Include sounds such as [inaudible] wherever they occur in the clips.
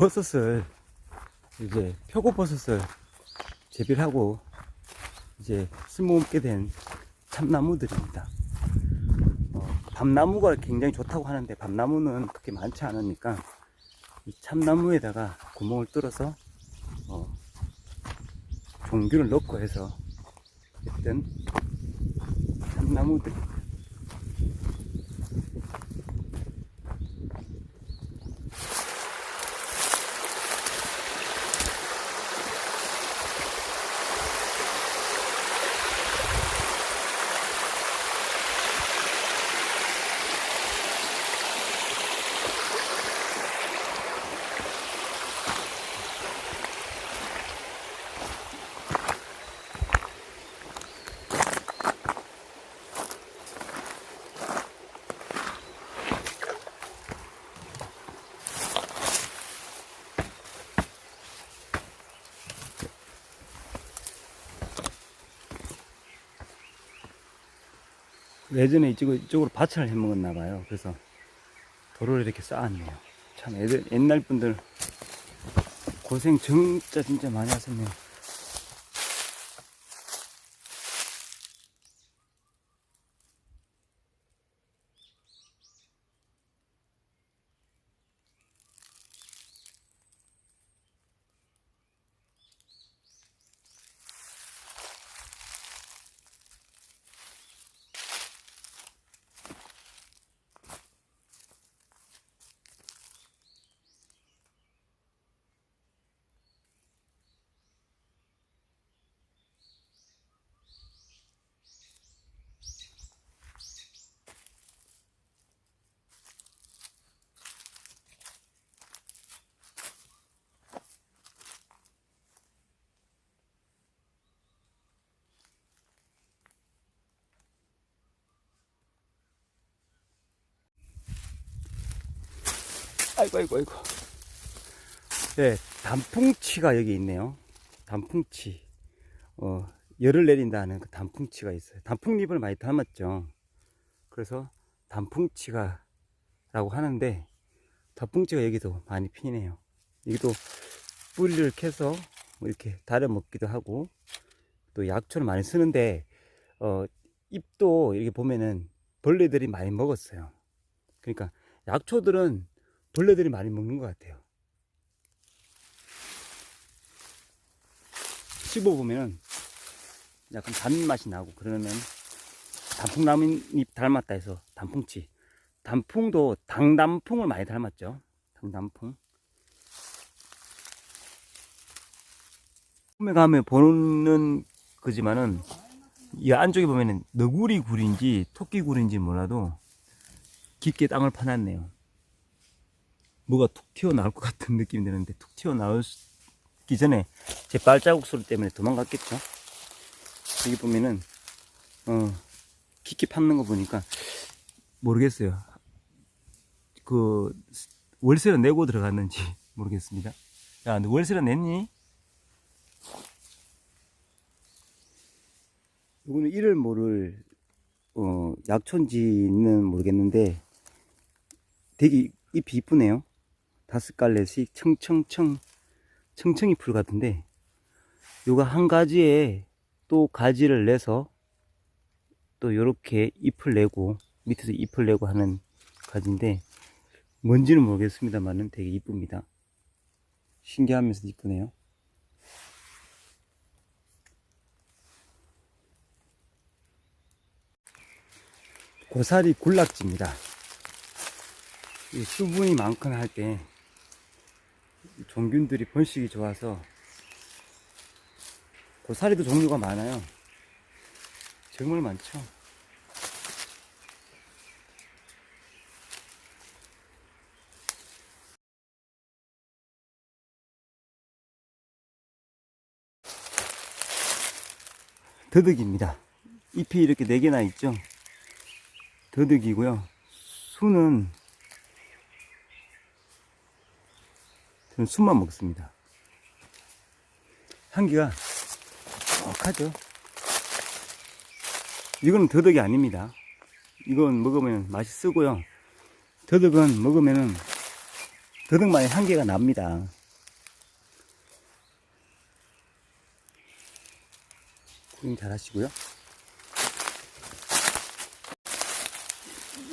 버섯을 이제 표고버섯을 재배를 하고 이제 쓸모없게 된 참나무들입니다. 어, 밤나무가 굉장히 좋다고 하는데 밤나무는 그렇게 많지 않으니까 이 참나무에다가 구멍을 뚫어서 어, 종균을 넣고 해서 했던 참나무들. 예전에 이쪽, 이쪽으로 밭을 해 먹었나 봐요. 그래서 도로를 이렇게 쌓았네요. 참 애들, 옛날 분들 고생 진짜 진짜 많이 하셨네요. 아이고, 아이고, 아이고. 네, 단풍치가 여기 있네요. 단풍치. 어, 열을 내린다는 그 단풍치가 있어요. 단풍잎을 많이 담았죠. 그래서 단풍치가 라고 하는데, 단풍치가 여기도 많이 피네요. 여기도 뿌리를 캐서 뭐 이렇게 다려 먹기도 하고, 또 약초를 많이 쓰는데, 어, 잎도 이렇게 보면은 벌레들이 많이 먹었어요. 그러니까 약초들은 벌레들이 많이 먹는 것 같아요. 씹어보면 약간 단맛이 나고 그러면 단풍나무잎 닮았다 해서 단풍치. 단풍도 당단풍을 많이 닮았죠. 당단풍. 처음에 가면 보는 거지만은 이 안쪽에 보면은 너구리 굴인지 토끼 굴인지 몰라도 깊게 땅을 파놨네요. 뭐가 툭 튀어나올 것 같은 느낌이 드는데 툭 튀어나오기 전에 제 발자국 소리 때문에 도망갔겠죠. 여기 보면은 어 깊게 팠는 거 보니까 모르겠어요. 그 월세를 내고 들어갔는지 [laughs] 모르겠습니다. 야, 너 월세를 냈니? 이거는 이를 모를 어 약초인지는 모르겠는데 되게 잎이 이쁘네요. 다섯 갈래씩 청청청 청청이 풀 같은데 요거 한 가지에 또 가지를 내서 또 요렇게 잎을 내고 밑에서 잎을 내고 하는 가지인데 뭔지는 모르겠습니다만은 되게 이쁩니다. 신기하면서 이쁘네요. 고사리 군락지입니다. 이 수분이 많거나 할때 종균들이 번식이 좋아서 고사리도 종류가 많아요. 정말 많죠. 더덕입니다. 잎이 이렇게 네 개나 있죠. 더덕이고요. 수는 저는 술만 먹습니다. 향기가 뻑하죠. 이거는 더덕이 아닙니다. 이건 먹으면 맛이 쓰고요. 더덕은 먹으면은 더덕만의 향기가 납니다. 구경 잘 하시고요.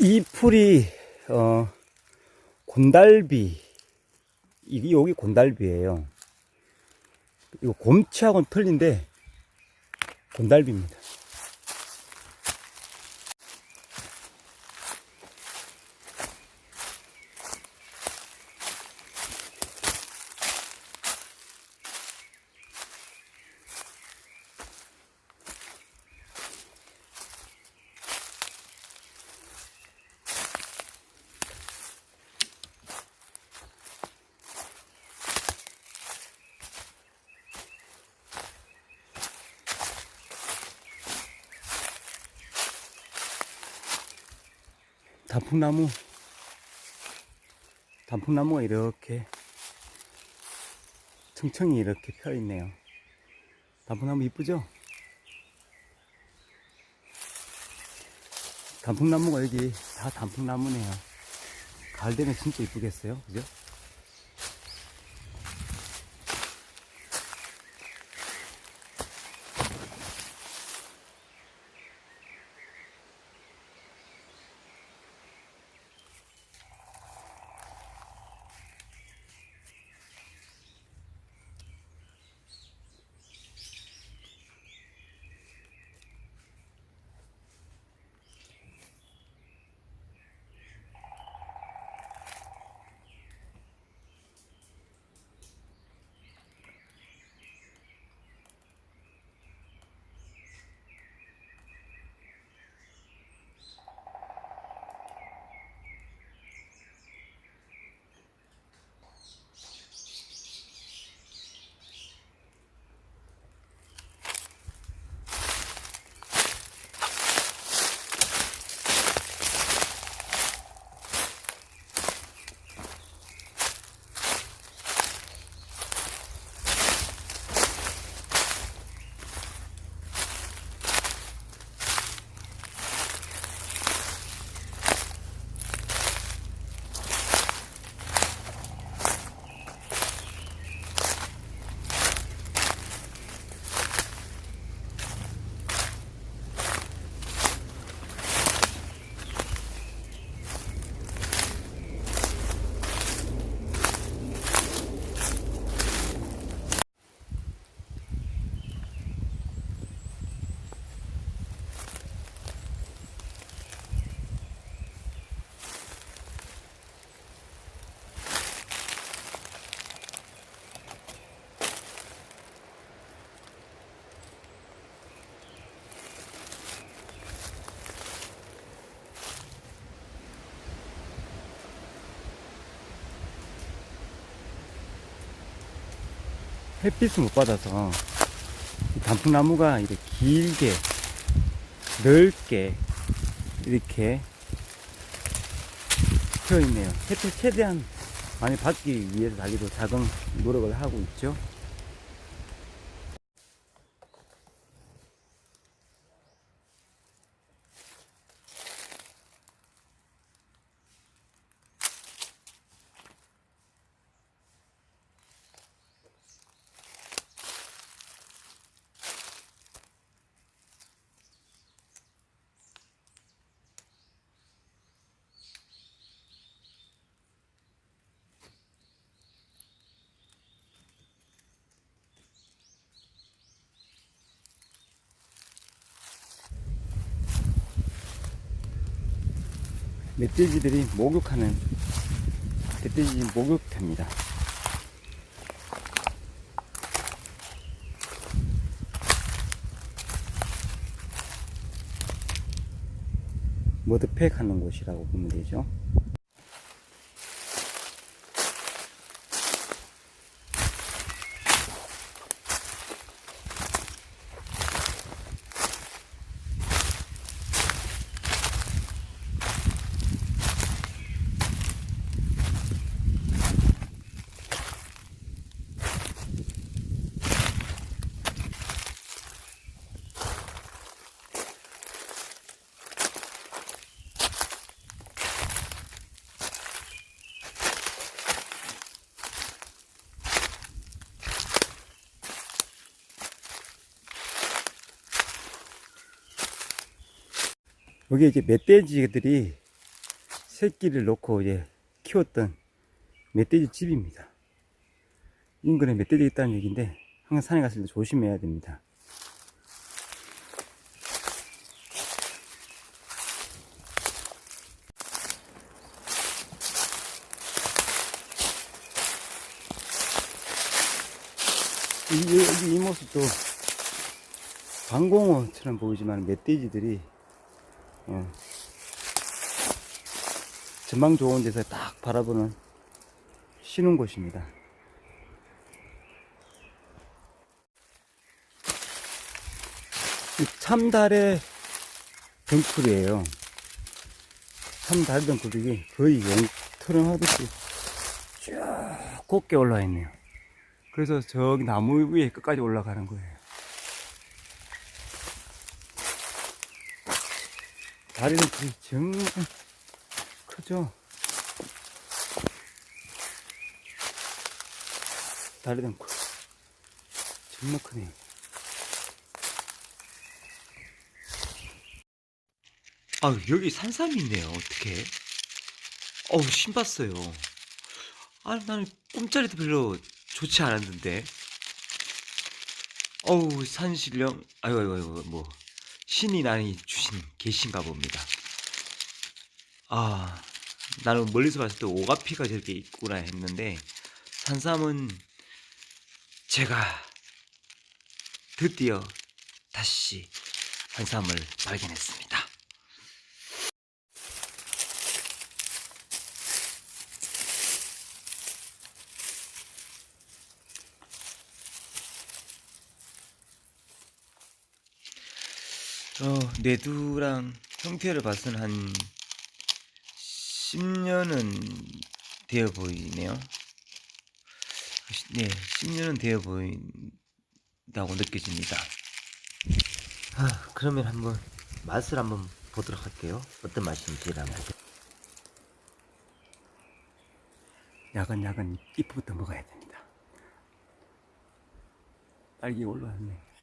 이 풀이, 어, 곤달비. 이, 여기 곤달비예요 이거 곰치하고는 틀린데, 곤달비입니다. 단풍나무 단풍나무가 이렇게 청청이 이렇게 펴 있네요. 단풍나무 이쁘죠? 단풍나무가 여기 다 단풍나무네요. 가을 되면 진짜 이쁘겠어요, 그죠? 햇빛을 못 받아서 이 단풍나무가 이렇게 길게 넓게 이렇게 피어 있네요. 햇빛 최대한 많이 받기 위해서 자기도 작은 노력을 하고 있죠. 멧돼지들이 목욕하는 멧돼지 목욕터입니다. 머드팩 하는 곳이라고 보면 되죠. 여기 이제 멧돼지들이 새끼를 놓고 이제 키웠던 멧돼지 집입니다. 인근에 멧돼지 있다는 얘기인데 항상 산에 갔을 때 조심해야 됩니다. 이, 여기 이 모습도 방공호처럼 보이지만 멧돼지들이 어, 전망 좋은 데서 딱 바라보는 쉬는 곳입니다. 이 참달의 덩쿨이에요. 참달 덩쿨이 거의 용터름 하듯이 쭉 곱게 올라와 있네요. 그래서 저기 나무 위에 끝까지 올라가는 거예요. 다리는 그 정말 크죠? 다리는 커. 정말 크네요. 아, 여기 산삼이 있네요. 어떻게? 어우, 신봤어요. 아, 나는 꿈자리도 별로 좋지 않았는데. 어우, 산신령. 아이고, 아이고, 아이고, 뭐. 신이 나니 주신 계신가 봅니다. 아, 나는 멀리서 봤을 때 오가피가 저렇게 있구나 했는데, 산삼은 제가 드디어 다시 산삼을 발견했습니다. 어, 뇌두랑 형태를 봐서는 한 10년은 되어 보이네요. 네, 10년은 되어 보인다고 느껴집니다. 아, 그러면 한번 맛을 한번 보도록 할게요. 어떤 맛인지를 한번. 야간야간 잎부터 먹어야 됩니다. 딸기 올라왔네.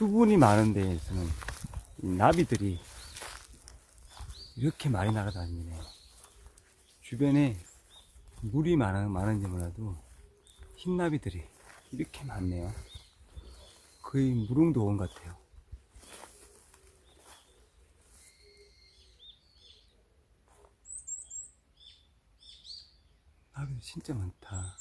수분이 많은 데에서는 이 나비들이 이렇게 많이 날아다니네요. 주변에 물이 많은, 많은지 몰라도 흰나비들이 이렇게 많네요. 거의 무릉도원 같아요. 나비 진짜 많다.